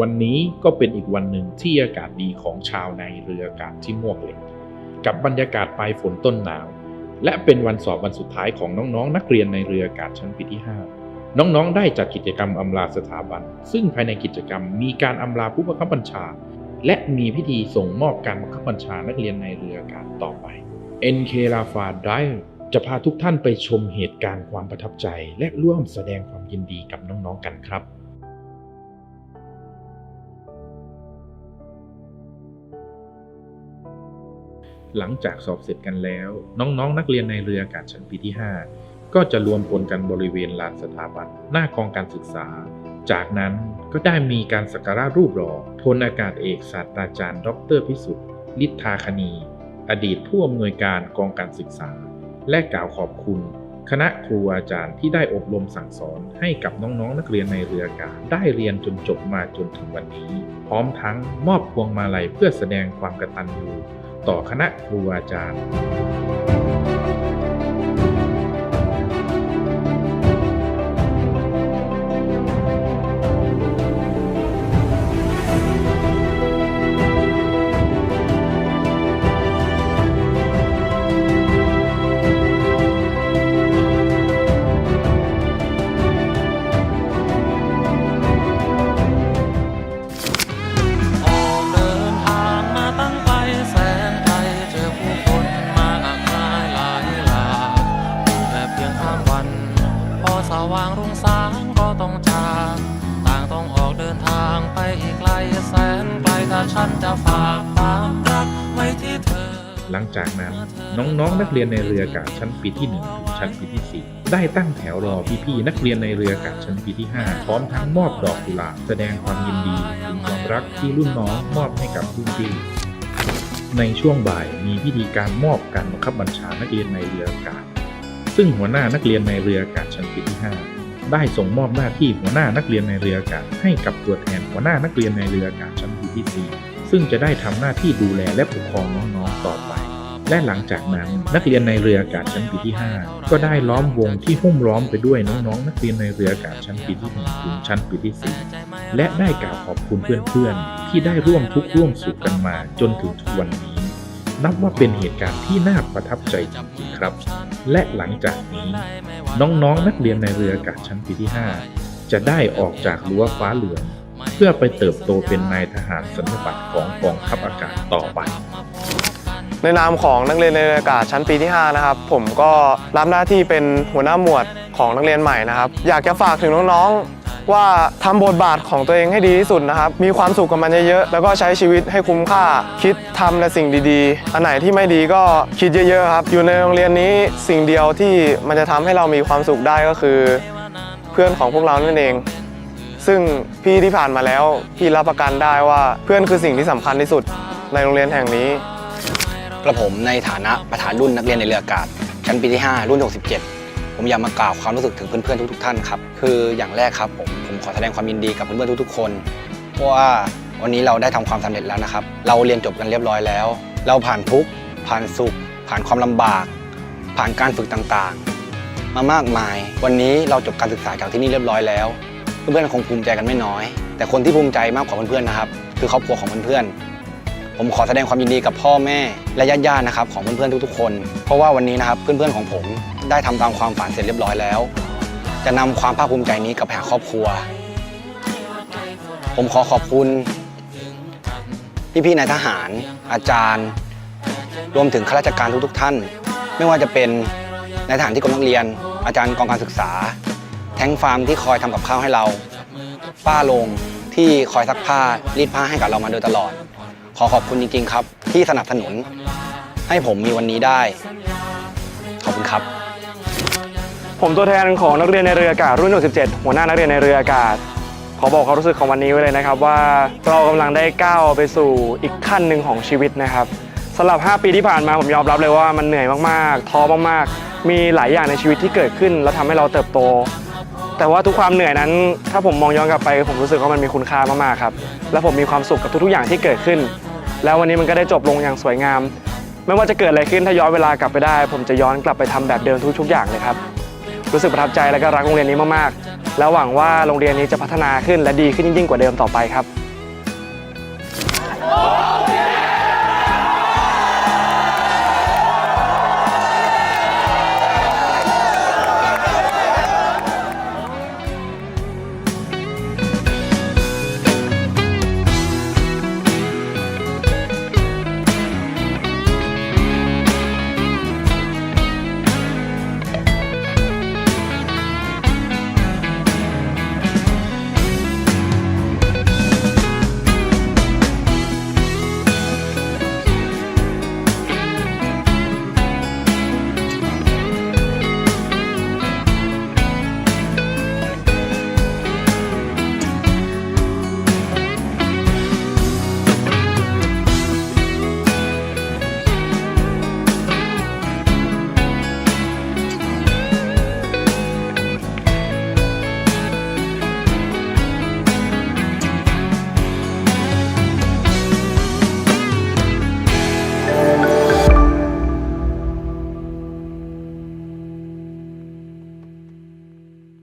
วันนี้ก็เป็นอีกวันหนึ่งที่อากาศดีของชาวในเรืออากาศที่มวกเหล็ก กับบรรยากาศปลายฝนต้นหนาว และเป็นวันสอบวันสุดท้ายของน้องๆ นักเรียนในเรืออากาศชั้นปีที่ 5 น้องๆ ได้จัดกิจกรรมอำลาสถาบัน ซึ่งภายในกิจกรรมมีการอำลาผู้บังคับบัญชา และมีพิธีส่งมอบการบังคับบัญชานักเรียนในเรืออากาศต่อไป NK l a f a d i v e จะพาทุกท่านไปชมเหตุการณ์ความประทับใจ และร่วมแสดงความยินดีกับน้องๆกันครับ หลังจากสอบเสร็จกันแล้ว น้องๆนนักเรียนในเรืออากาศชั้นปีที่ 5 ก็จะรวมพลกันบริเวณลานสถาบันหน้ากองการศึกษา จากนั้นก็ได้มีการสักการะรูปหล่อพลอากาศเอกศาสตราจารย์ ดรพิสุทธิ์ลิทธาคณี อดีตผู้อำนวยการกองการศึกษา และกล่าวขอบคุณ คณะครูอาจารย์ที่ได้อบรมสั่งสอนให้กับน้องๆนนักเรียนในเรืออากาศได้เรียนจนจบมาจนถึงวันนี้ พร้อมทั้งมอบพวงมาลัยเพื่อแสดงความกตัญญู ต่อคณะครูอาจารย์ ถ้าฉันจะฝากความรักไว้ที่เธอ หลังจากนั้นน้องๆ นักเรียนในเรืออากาศชั้นปีที่1ถึงชั้นปีที่ 4 ได้ตั้งแถวรอพี่ๆนักเรียนในเรืออากาศชั้นปีที่ 5 พร้อมทั้งมอบดอกกุหลาบแสดงความยินดีถึงความรักที่รุ่นน้องมอบให้กับรุ่นพี่ในช่วงบ่ายมีพิธีการมอบการบังคับบัญชานักเรียนในเรืออากาศ ซึ่งหัวหน้านักเรียนในเรืออากาศชั้นปีที่ 5 ได้ส่งมอบหน้าที่หัวหน้านักเรียนในเรืออากาศให้กับตัวแทนหัวหน้านักเรียนในเรืออากาศชั้น ปีที่4ซึ่งจะได้ทำหน้าที่ดูแลและปกครองน้องๆต่อไป และหลังจากนั้นนักเรียนในเรืออากาศชั้นปีที่ 5 ก็ได้ล้อมวงที่หุ้มล้อมไปด้วยน้องๆ นักเรียนในเรืออากาศชั้นปีที่1ถึงชั้นปีที่4และได้กล่าวขอบคุณเพื่อนๆ ที่ได้ร่วมทุกข์ร่วมสุขกันมาจนถึงทุกวันนี้นับว่าเป็นเหตุการณ์ที่น่าประทับใจจริงๆครับ และหลังจากนี้ น้องๆนักเรียนในเรืออากาศชั้นปีที่ 5 จะได้ออกจากรั้วฟ้าเหลือง พื่อไปเติบโตเป็นนายทหารสัญญบัตรของกองทัพอากาศต่อไป ในนามของนักเรียนในอากาศชั้นปีที่ 5 นะครับ ผมก็รับหน้าที่เป็นหัวหน้าหมวดของนักเรียนใหม่นะครับ อยากจะฝากถึงน้องๆ ว่าทำบทบาทของตัวเองให้ดีที่สุดนะครับ มีความสุขกับมันเยอะๆ แล้วก็ใช้ชีวิตให้คุ้มค่า คิดทำในสิ่งดีๆ อันไหนที่ไม่ดีก็คิดเยอะๆครับ อยู่ในโรงเรียนนี้สิ่งเดียวที่มันจะทำให้เรามีความสุขได้ก็คือ เพื่อนของพวกเรานั่นเอง ซึ่งพี่ที่ผ่านมาแล้วพี่รับประกันได้ว่าเพื่อนคือสิ่งที่สำคัญที่สุดในโรงเรียนแห่งนี้กระผมในฐานะประธานรุ่นนักเรียนในเรืออากาศ ชั้นปีที่ 5 รุ่น 67 ผมอยากมากล่าวความรู้สึกถึงเพื่อนๆทุกๆท่านครับคืออย่างแรกครับผมผมขอแสดงความยินดีกับเพื่อนๆทุกๆคนเพราะว่าวันนี้เราได้ทำความสำเร็จแล้วนะครับ เราเรียนจบกันเรียบร้อยแล้ว เราผ่านทุกข์ผ่านสุข ผ่านความลำบาก ผ่านการฝึกต่างๆ มามากมาย วันนี้เราจบการศึกษาจากที่นี่เรียบร้อยแล้ว เพื่อนๆคงภูมิใจกันไม่น้อย แต่คนที่ภูมิใจมากกว่าเพื่อนๆนะครับ คือครอบครัวของเพื่อนๆผมขอแสดงความยินดีกับพ่อแม่และญาติๆนะครับของเพื่อนๆทุกๆคน เพราะว่าวันนี้นะครับเพื่อนๆของผมได้ทำตามความฝันเสร็จเรียบร้อยแล้ว จะนำความภาคภูมิใจนี้กลับไปหาครอบครัว ผมขอขอบคุณ พี่ๆนายทหาร อาจารย์ รวมถึงข้าราชการทุกๆท่าน ไม่ว่าจะเป็นนายทหารที่กรมนักเรียน อาจารย์กองการศึกษา แท้งฟาร์มที่คอยทำกับข้าวให้เรา ป้าลงที่คอยซักผ้ารีดผ้าให้กับเรามาโดยตลอด ขอขอบคุณจริงๆครับ ที่สนับสนุน ให้ผมมีวันนี้ได้ ขอบคุณครับ ผมตัวแทนของนักเรียนในเรืออากาศรุ่น 67 หัวหน้านักเรียนในเรืออากาศขอบอกความรู้สึกของวันนี้ไว้เลยนะครับว่าเรากำลังได้ก้าวไปสู่อีกขั้นหนึ่งของชีวิตนะครับสำหรับ 5 ปีที่ผ่านมาผมยอมรับเลยว่ามันเหนื่อยมากๆท้อมากๆมีหลายอย่างในชีวิตที่เกิดขึ้น แล้วทำให้เราเติบโต แต่ว่าทุกความเหนื่อยนั้น ถ้าผมมองย้อนกลับไป ผมรู้สึกว่ามันมีคุณค่ามากๆครับ และผมมีความสุขกับทุกๆอย่างที่เกิดขึ้น แล้ววันนี้มันก็ได้จบลงอย่างสวยงาม ไม่ว่าจะเกิดอะไรขึ้นถ้าย้อนเวลากลับไปได้ ผมจะย้อนกลับไปทำแบบเดิมทุกๆอย่างเลยครับ รู้สึกประทับใจและก็รักโรงเรียนนี้มากๆ แล้วหวังว่าโรงเรียนนี้จะพัฒนาขึ้นและดีขึ้นยิ่งๆกว่าเดิมต่อไปครับ